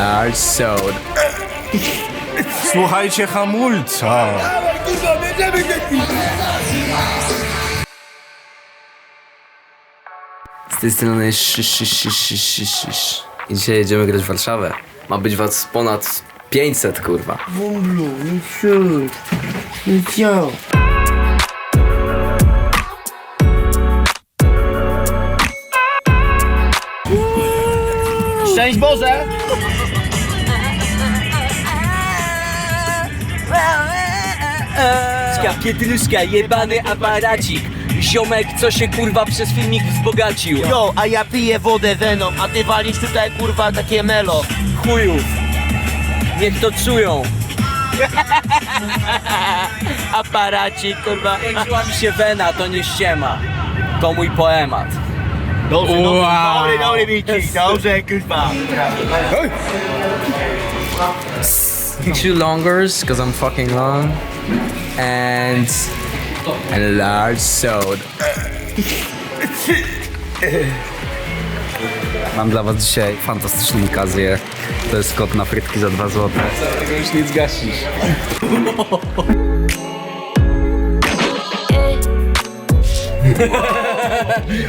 large soda. Słuchajcie hamulca. Z tej strony jest szy, szy, szy, szy, szy. I dzisiaj jedziemy grać w Warszawę. Ma być was ponad 500, kurwa. Bumblu, nie wsiód. Nie wsiód. Szczęść Boże! Pietruszka, jebany aparacik. Ziomek, co się kurwa przez filmik wzbogacił? Jo, a ja piję wodę Venom, a ty walisz tutaj kurwa takie melo. Chujów Niech to czują. Aparacik kurwa. Mi się wena, to nie ściema. To mój poemat. Dobrze, dobrze, dobry, dobry Miki, dobrze kurwa. Two longers, because I'm fucking long. And a large soda. Mam dla was dzisiaj fantastyczną okazję. To jest kod na frytki za 2 zł. Tego już nie zgasisz.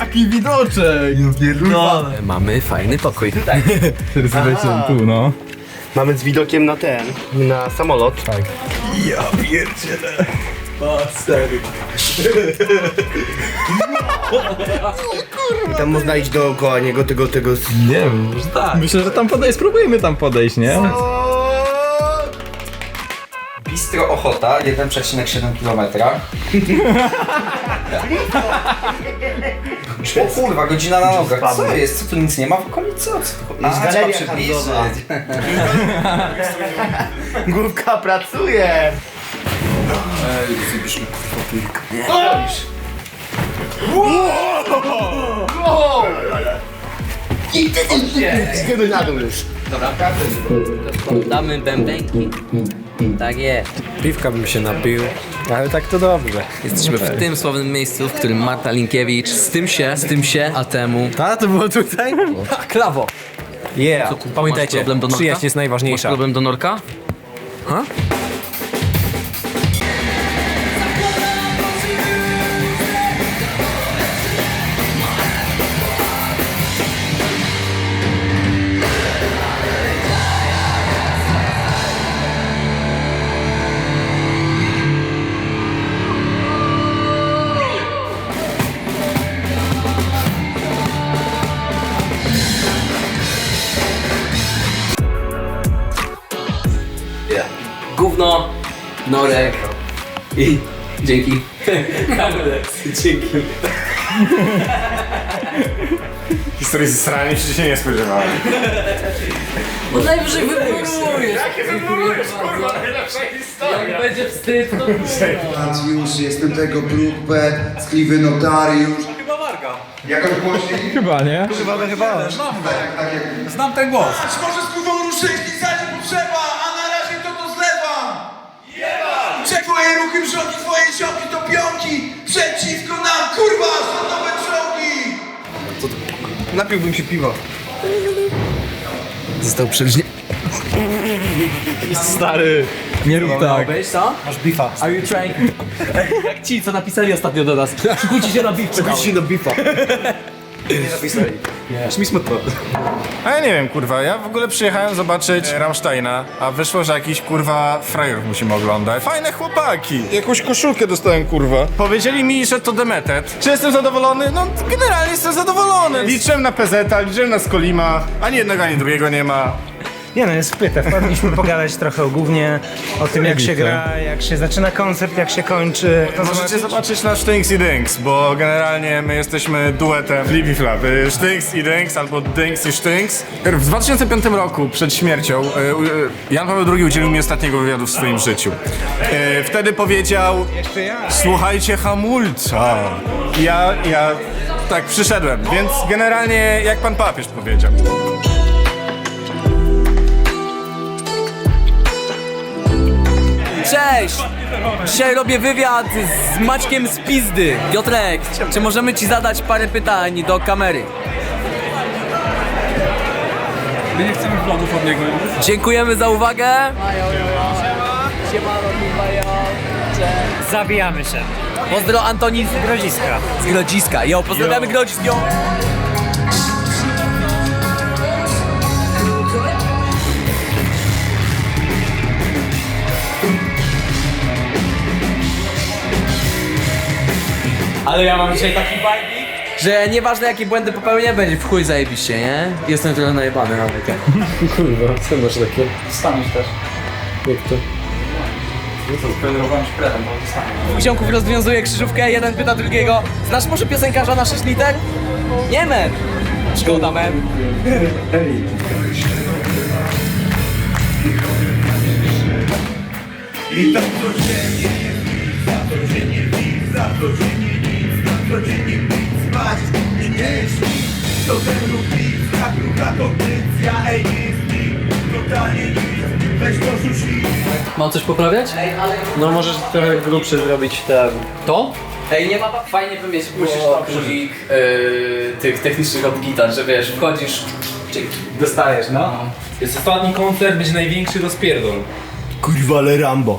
Jaki widoczek. Mamy fajny pokój. Zresztą tu, no. Mamy z widokiem na ten, na samolot. Tak. Ja pierdzielę. I tam można iść dookoła niego, tego, tego... z- Nie wiem, może tak. Myślę, że tam podejść, spróbujmy tam podejść, nie? Bistro Ochota, 1,7 km. O kurwa, godzina na nogach. Co jest? Co tu nic nie ma w okolicy? A, trzeba galeria handlowa. Główka pracuje! Zjemy na dół już. Damy bębenki Tak jest Piwka bym się napił, ale tak to dobrze. Jesteśmy w tym sławnym miejscu, w którym Marta Linkiewicz z tym się, z tym się, a temu. A to było tutaj? Ha, klawo! Yeah, Masz pamiętajcie, problem do norka? przyjaźń jest Masz najważniejsza. problem do norka? Ha? Norek i dzięki. Kamelex, dzięki. Historii z srania się nie spodziewałem. Bo najwyżej wypróbujesz Jakie wypróbujesz, kurwa, najlepsza historia Jak będzie wstyd, to Już jestem tego próbę, skliwy notariusz. Jakoś głośniej? Chyba, nie? Znam ten głos. Może spływał Przeciwko nam, kurwa, są nowe czołgi. Napiłbym się piwa. Został przeżycie. Stary. Nie rób tak. Weź co? Masz bifa Are you trying? Jak ci, co napisali ostatnio do nas Przykujcie się na bif Przykujcie się do bifa. A ja nie wiem, kurwa, ja w ogóle przyjechałem zobaczyć Rammsteina, a wyszło, że jakiś, kurwa, frajerów musimy oglądać. Fajne chłopaki. Jakąś koszulkę dostałem, kurwa. Powiedzieli mi, że to Demetet. Czy jestem zadowolony? No, generalnie jestem zadowolony. Liczyłem na PZ, liczyłem na Skolima, ani jednego, ani drugiego nie ma. Nie no, jest wpyte. Wpadliśmy pogadać trochę głównie, o tym jak się gra, jak się zaczyna koncert, jak się kończy. To Możecie zobaczyć nasz Stinks i Dynks, bo generalnie my jesteśmy duetem Flap. Y, Stinks i Dynks albo Dynks i Stinks. W 2005 roku, przed śmiercią, y, y, Jan Paweł II udzielił mi ostatniego wywiadu w swoim życiu. Y, Wtedy powiedział, słuchajcie hamulca. Ja, ja tak przyszedłem, więc generalnie jak pan papież powiedział. Cześć! Dzisiaj robię wywiad z Maćkiem z Pizdy. Piotrek, czy możemy ci zadać parę pytań do kamery? My nie chcemy plotów od niego. Dziękujemy za uwagę. Zabijamy się. Pozdro Antoni z Grodziska. z Grodziska. Jo, pozdrawiamy Grodzisk. Jo. Ale ja mam dzisiaj taki vibe, że nieważne jakie błędy popełnię, będzie w chuj zajebiście, nie? Jestem trochę najebany nawet. Kurwa, co masz takie? Staniesz też. Jak to? Ziomków rozwiązuje krzyżówkę, jeden pyta drugiego Znasz może piosenkarza na 6 liter? Nie men! Szkoda men Mam coś poprawiać? No możesz trochę grubszy zrobić ten... To? Ej, nie ma fajnie by mieć musisz guzik yy, tych technicznych od gitar, że wiesz, wchodzisz Dostajesz, no. Jest ostatni koncert, będzie największy rozpierdol. Kurwa, ale Rambo.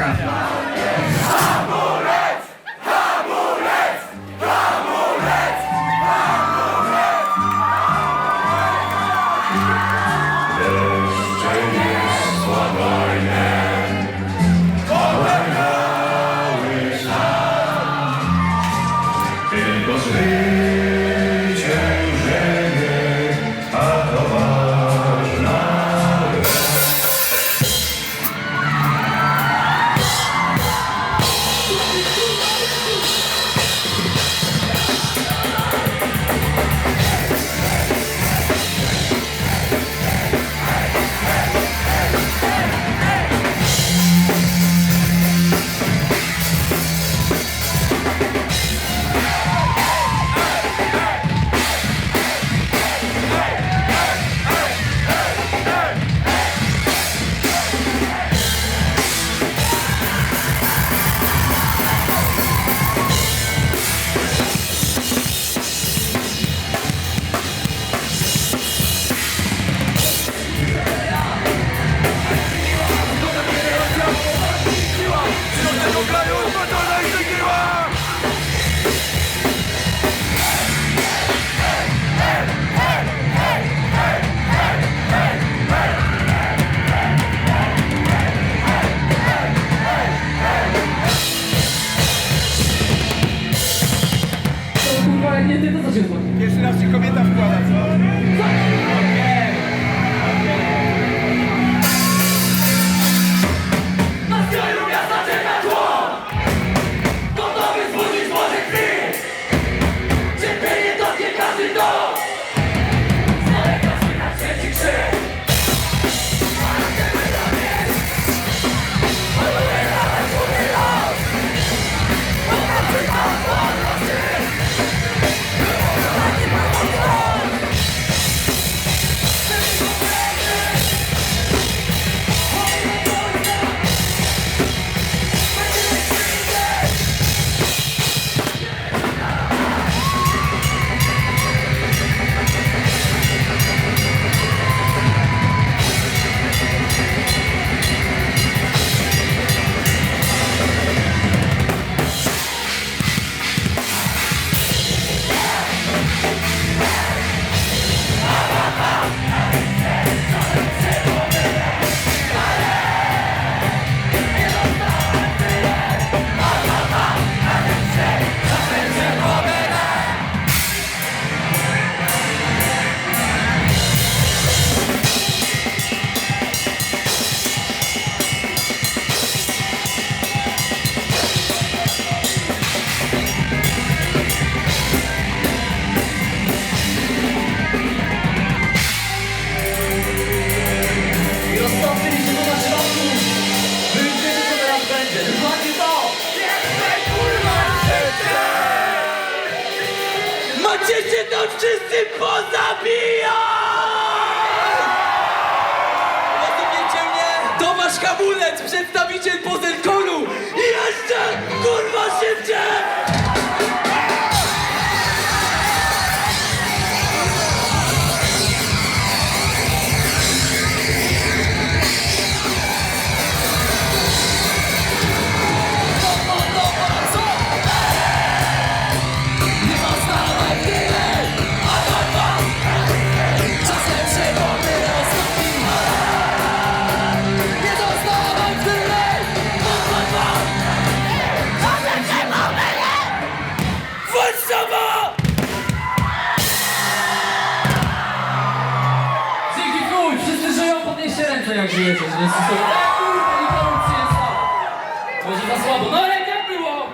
No ale tak było!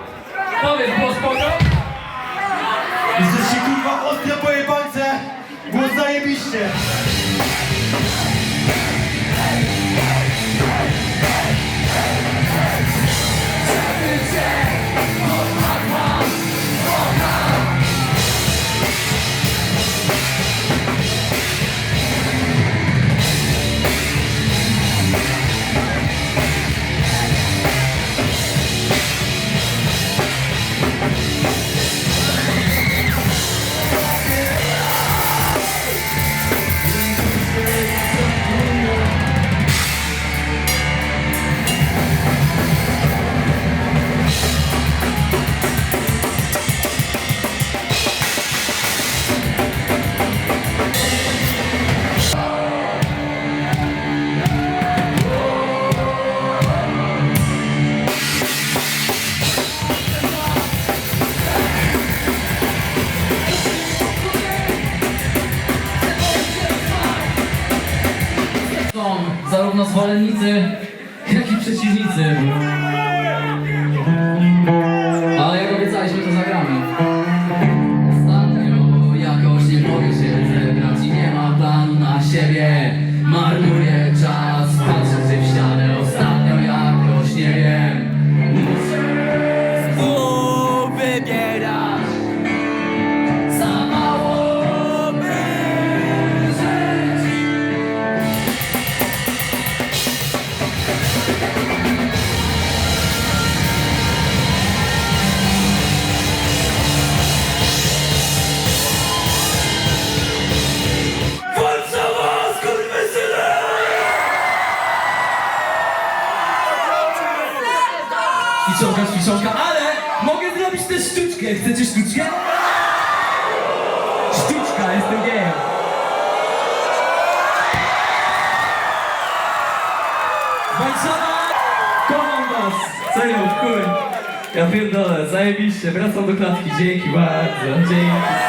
Powiedz, było spoko? Jesteście kurwa ostro pojebańce! Było zajebiście! marmureța sztuczkę. Chcecie sztuczkę? Sztuczka, jestem gejem. Warszawa! Komandos! Co ja w Ja pierdolę, zajebiście. Wracam do klatki. Dzięki bardzo. Dzięki.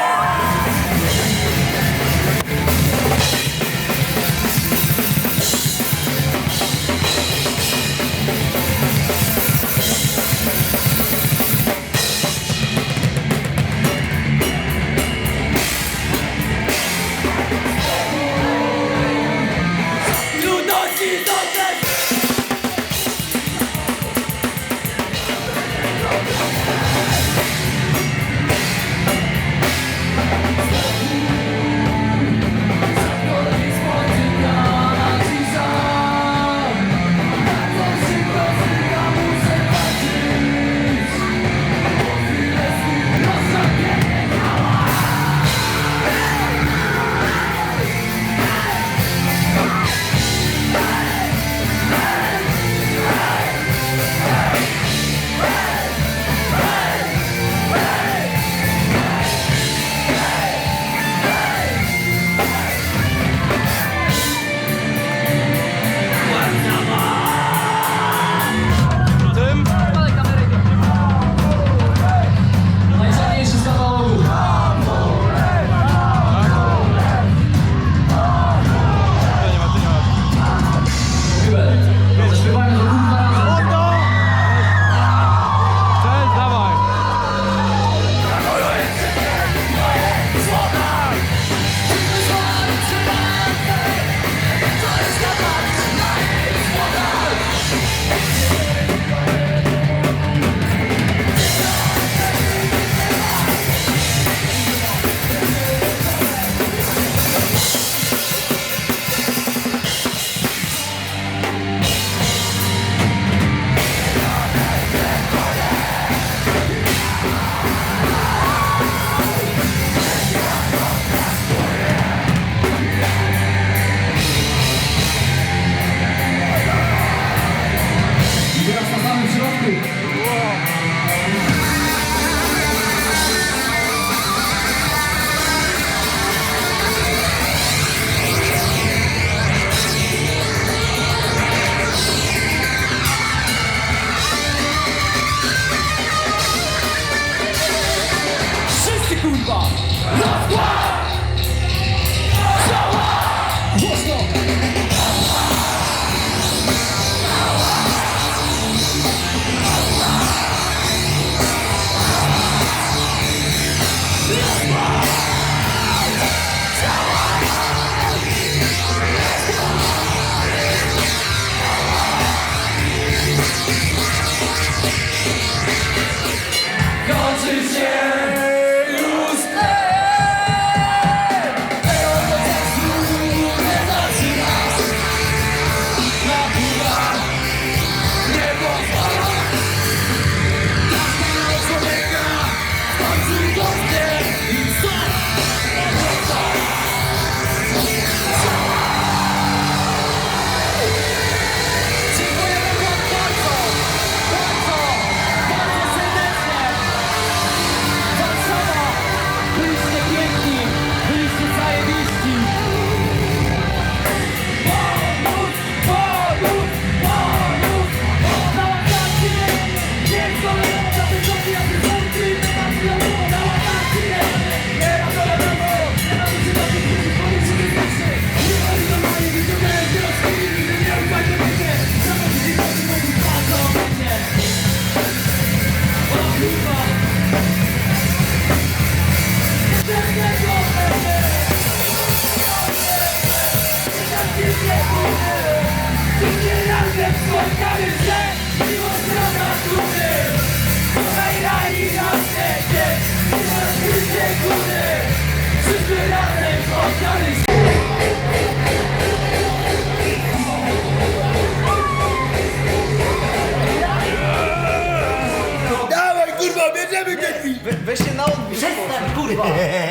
Przestań, kurwa!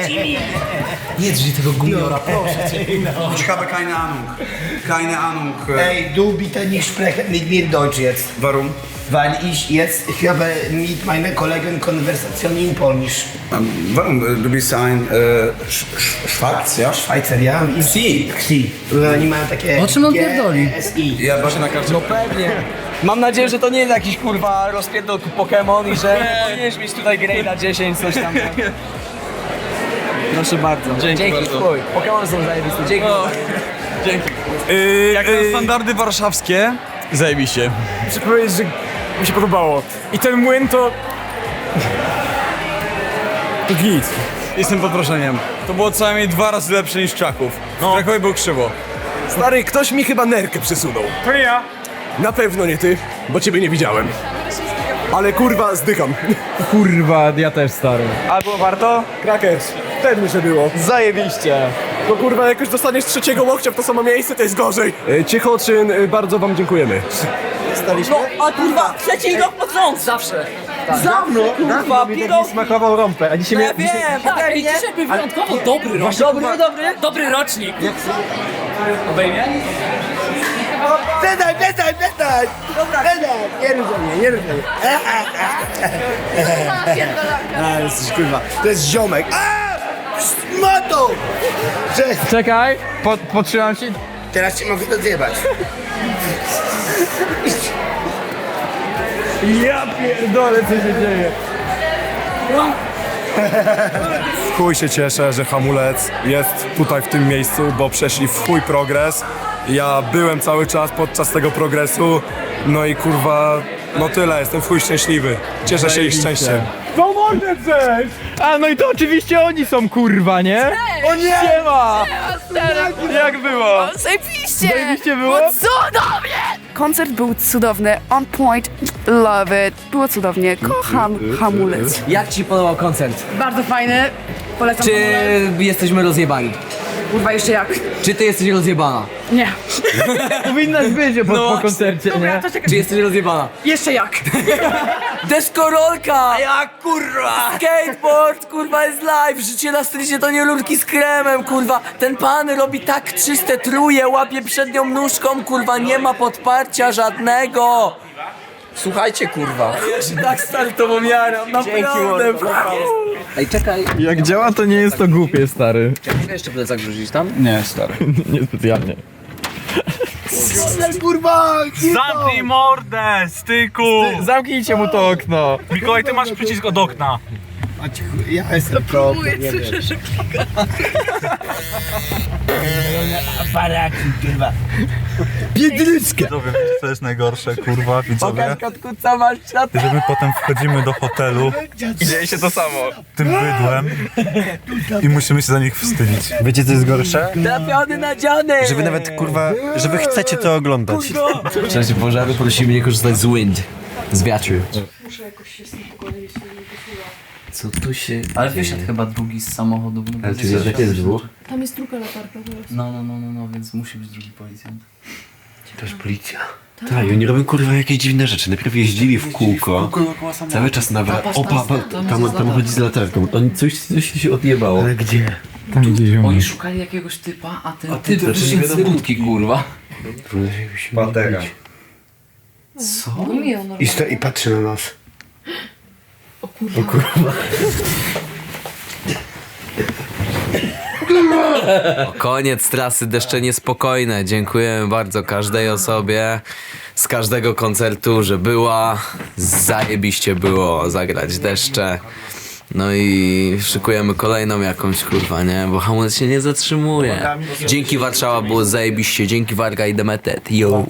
Jimmy! Nie drzyj tego gumiora, proszę cię. Ich habe keine Ahnung. Keine Ahnung. Ey, du bitte nicht sprechen mit mir Deutsch jetzt. Warum? Weil ich jetzt, ich habe mit meinen Kollegen Konversation in Polnisch. Warum? Du bist ein äh, Schwarz, ja? Schweizer, ja? Xi. Xi. Oni mają takie... O czym on pierdoli? SI. Ja właśnie na karcie. No pewnie. Mam nadzieję, że to nie jest jakiś kurwa rozpierdol Pokémon i że nie powinieneś mieć tutaj grade na 10, coś tam. Proszę bardzo. Dzięki, Dzięki chuj. Pokémon są zajebiste. Dzięki. Jak na standardy warszawskie, zajebiście. Muszę powiedzieć, że mi się podobało. I ten młyn to... To git. Jestem pod wrażeniem. To było co najmniej dwa razy lepsze niż Czaków. No. W Krakowie było krzywo. Stary, ktoś mi chyba nerkę przesunął. To ja. Na pewno nie ty, bo ciebie nie widziałem. Ale kurwa, zdycham. Kurwa, ja też stary. A było warto? Krakers. Pewnie, że było. Zajebiście. Bo kurwa, jak już dostaniesz trzeciego łokcia w to samo miejsce, to jest gorzej. Ciechoczyn, e, bardzo wam dziękujemy. A kurwa, trzeci rok pod rząd! Zawsze! Zawsze, kurwa, pierogi! Smakował rąpę, a dzisiaj Ja wiem, Tak, i dzisiaj był wyjątkowo dobry rocznik. Dobry, dobry. Dobry rocznik. Przestań, przestań, przestań! Dobra. Przestań, nie ruszaj mnie, nie ruszaj mnie. A, jesteś kurwa, to jest ziomek. A! Cześć, Czekaj, pod, potrzymam się. teraz cię mogę to zjebać. Ja pierdolę, co się dzieje. W chuj się cieszę, że hamulec jest tutaj w tym miejscu, bo przeszli w chuj progres. Ja byłem cały czas podczas tego progresu, no i kurwa, no tyle, jestem w chuj szczęśliwy. Cieszę się ich szczęściem. To mordę cześć! A no i to oczywiście oni są kurwa, nie? O nie! Siema! Jak było? Zajebiście! Zajebiście było? cudownie! Koncert był cudowny, on point, love it. Było cudownie, kocham hamulec. Jak ci podobał koncert? Bardzo fajny, polecam Czy hamulec. jesteśmy rozjebani? Kurwa, jeszcze jak? Czy ty jesteś rozjebana? Nie. Powinnaś być po, po koncercie, nie? To czekaj. Czy jesteś rozjebana? Jeszcze jak? Deskorolka! Jak kurwa! Skateboard, kurwa jest live! Życie na strycie to nie lurki z kremem, kurwa! Ten pan robi tak czyste truje, łapie przednią nóżką, kurwa, nie ma podparcia żadnego! Słuchajcie, kurwa. Ja się tak startową jaram, naprawdę! Ej, czekaj. Jak działa, to nie jest to głupie, stary. Mogę jeszcze plecak wrzucić tam? Nie, stary. Niespecjalnie. Kurwa! Zamknij mordę, styku! Zamknijcie mu to okno. Mikołaj, ty masz przycisk od okna. Ja jestem pro, nie wiem. Biedryczka! Widzowie, wiecie co jest najgorsze, kurwa, widzowie? Pokaż kotku, co masz w środku. Że my potem wchodzimy do hotelu I dzieje się to samo. tym bydłem i musimy się za nich wstydzić. Wiecie co jest gorsze? Trafiony nadziony! Że wy nawet, kurwa, że wy chcecie to oglądać. W czasie pożaru prosimy nie korzystać z wind. Z wiatru. Co tu się... Ale wysiadł chyba drugi z samochodu. No, Ale czy jest, jest dwóch? Tam jest druga latarka teraz. no, no, no, no, no, więc musi być drugi policjant. Też policja. Tak, i oni robią kurwa jakieś dziwne rzeczy. Najpierw jeździli w kółko, cały czas na wra... O, pa, pa, tam, tam chodzi z latarką. Oni coś, coś się odjebało. Ale gdzie? Tam gdzieś Oni szukali jakiegoś typa, a ten typ to wyszedł z budki, kurwa. Pantera. Co? I, sto, I patrzy na nas. Koniec trasy Deszcze Niespokojne. Dziękujemy bardzo każdej osobie z każdego koncertu, że była. Zajebiście było zagrać Deszcze. No i szykujemy kolejną jakąś kurwa, nie? Bo hamulec się nie zatrzymuje. Dzięki Warszawa było zajebiście, dzięki Warga i Demetet. Yo.